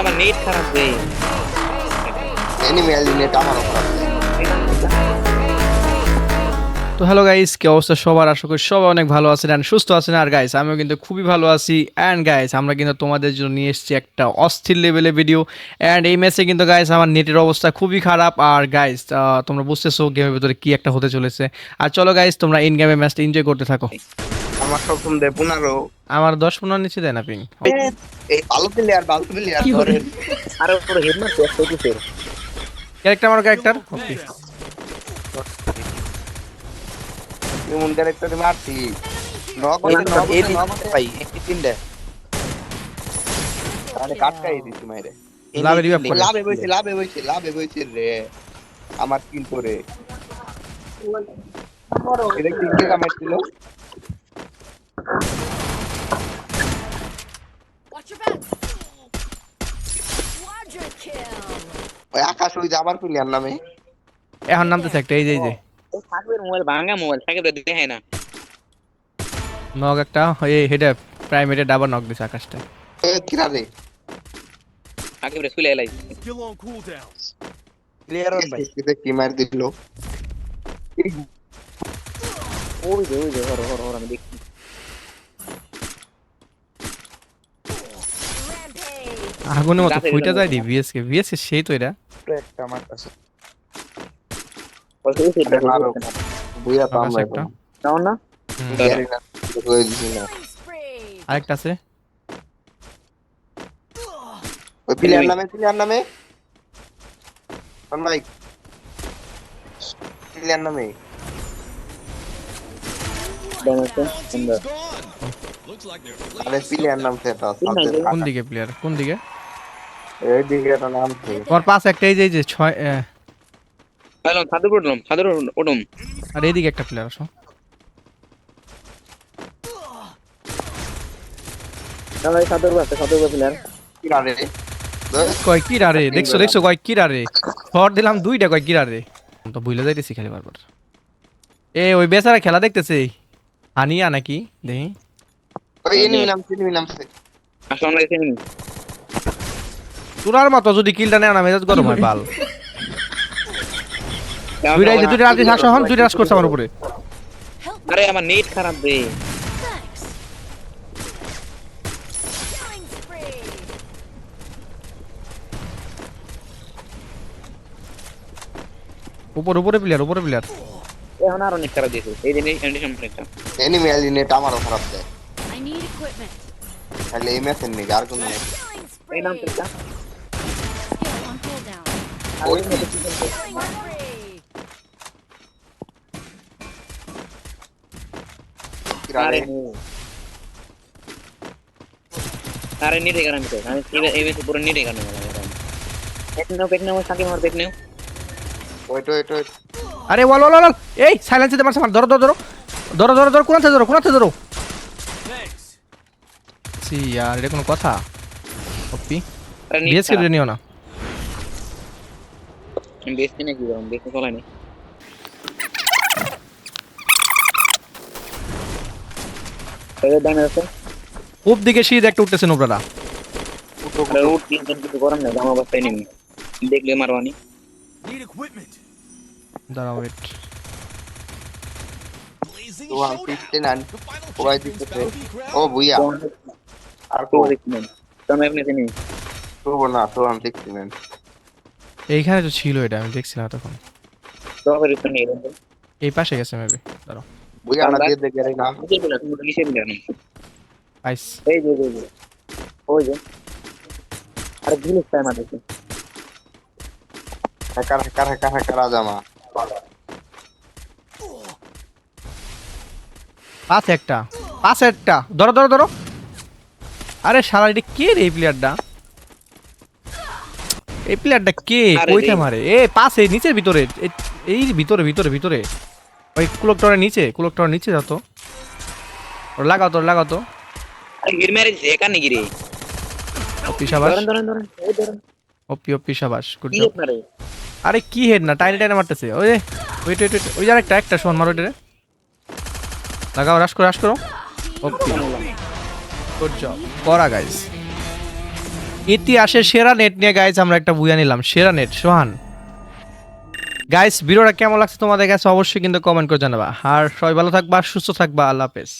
আমার নেট খারাপ রে এনিমি এলিমিনেট আমারও খারাপ তো হ্যালো গাইস কি অবস্থা সবার? আশা করি সবাই অনেক ভালো আছেন অ্যান্ড সুস্থ আছেন। আর গাইস আমিও কিন্তু খুবই ভালো আছি। অ্যান্ড গাইস আমরা কিন্তু তোমাদের জন্য নিয়ে এসেছি একটা অস্থির লেভেলের ভিডিও অ্যান্ড এই ম্যাচে কিন্তু গাইস আমার নেটের অবস্থা খুবই খারাপ। আর গাইস তোমরা বুঝতেছো গেমের ভিতরে কি একটা হতে চলেছে। আর চলো গাইস তোমরা ইন গেমে ম্যাচটা এনজয় করতে থাকো। আমার দে পনেরো। আমার দশ পনেরো নিচে দেয় না পিং এই ভালো প্লেয়ার ভালো প্লেয়ার আরে ক্যারেক্টার আমার ক্যারেক্টার ওকে এই দিছি মাইরে। লাভে রিভাইভ করে। লাভে বইছে লাভে বইছে লাভে বইছে রে। আমার কিল করে এটা কি কে kill. ওই আকাশ ওই যে আমার প্লেয়ার নামে। এখন নামতেছে একটা এই যে এই যে। ও সাকিবের মোবাইল ভাঙা মোবাইল সাকিব দেখে না নক একটা এই হেডে প্রাইমেটে ডাবল নক দিছে আকাশটা। এ কিরা রে সাকিব রে শুলে এলাই Still on cooldown. ক্লিয়ার হন ভাই এটা কি মার দিল? ওই যে ওই যে হর হর হর আমি দেখছি আগুনের মতো ফুইটা যায় দি ভিএসকে ভিএসকে সেই তো এটা। একটা আমার কাছে ওই যে ওই যে আরে মারো। বুইয়া নাও না. আরেকটা আছে ওই প্লেয়ার নামে প্লেয়ার নামে কোন ভাই প্লেয়ার নামে ডান আছে সুন্দর Looks like they're আরে প্লেয়ার নাম সেটা কোন দিকে প্লেয়ার কোন দিকে এই দিকে একটা নাম তোমার পাশে একটা এই যে হ্যালো ছাদুর উঠলাম ছাদুর উঠুম আর এইদিকে একটা প্লেয়ার আসো। তাহলে ছাদুর আছে ছাদুর প্লেয়ার কয় কি রে দেখছ দেখছ কয় কি রে শট দিলাম দুইটা কয় কি রে তো ভুলে যাইতেছি খালি বারবার। এ ওই বেচারা খেলা দেখতেছে। হানিয়া নাকি? দেখি। তোরার মতো যদি কিলটা নেও না মেজাজ গরম হয় বাল। দুইটা এই যে দুইটা সাতশো হন দুইটা রাস করছে আমার উপরে। আরে আমার নেট খারাপ রে. উপর উপরে প্লেয়ার উপরে প্লেয়ার এখন আরও নেট খারাপ দিয়েছে। এই যে এন্ডি সম্পর্কে এনিমি এলিমিনেট আমারও খারাপ দেয়। I need equipment. তাহলে এই ম্যাচের নেই আর কোন Killing এই নাম spree. Skill on cooldown. ওই Killing spree. কিরা আরে রে আরে ওয়েট ওয়েট ওয়েট আরে ওয়াল ওয়াল ওয়াল। এই সাইলেন্স দিতে পারছে আমার ধরো ধরো ধরো। ধরো ধরো ধরো কোনাতে ধরো কোনাতে ধরো। সি ইয়ার এটা কোনো কথা? ওপি। আরে বিএসকে নিও না। বেশি নাকি বেশি চলে নি। আছে দিকে শীত একটা উঠতেছে নোবরাটা আরে উঠ কিছু গরম না জামা অবস্থায় নেই। দেখলে মারবানি। দাঁড়াও ওয়েট. ও বুইয়া আর তো কো দেখছি তুমি আপনি চিনি তো না তো আমি দেখছি না এইখানে তো ছিল এটা আমি দেখছিলাম তখন এই পাশে গেছে মেবি দাঁড়াও। এই যে এই যে ওই যে আরে টাইম আছে হ্যাকার হ্যাকার হ্যাকার হ্যাকার আজামা পাশে একটা পাশে একটা। ধরো ধরো ধরো। আরে শালা এটা কে রে এই প্লেয়ারটা এই প্লেয়ারটা কে? কইতে মারে। এ পাশে নিচের ভিতরে। এই ভিতরে ভিতরে ভিতরে। ওই কুলক টাওয়ারের নিচে কুলক টাওয়ারের নিচে যাও তো। ওর লাগাও তো লাগাও তো। আরে গির মেরে একা নাকি রে অপি সাবাস। ধরেন ধরেন ধরেন এই ধরেন। অপি অপি সাবাস গুড কি জব আরে কি হেড না টাইনে টাইনে মারতেছে। ওই যে ওয়েট ওয়েট ওই যে আরেকটা একটা শোন মারো এটারে। লাগাও রাশ করো রাশ করো। ওপি গুড জব করা গাইস ইতিহাসের সেরা নেট নিয়ে গাইজ আমরা একটা বুয়া নিলাম। সেরা নেট সোহান। গাইস ভিডিওটা কেমন লাগছে তোমাদের কাছে অবশ্যই কিন্তু কমেন্ট করে জানাবা। আর সবাই ভালো থাকবা, সুস্থ থাকবা, আল্লাহ হাফেজ।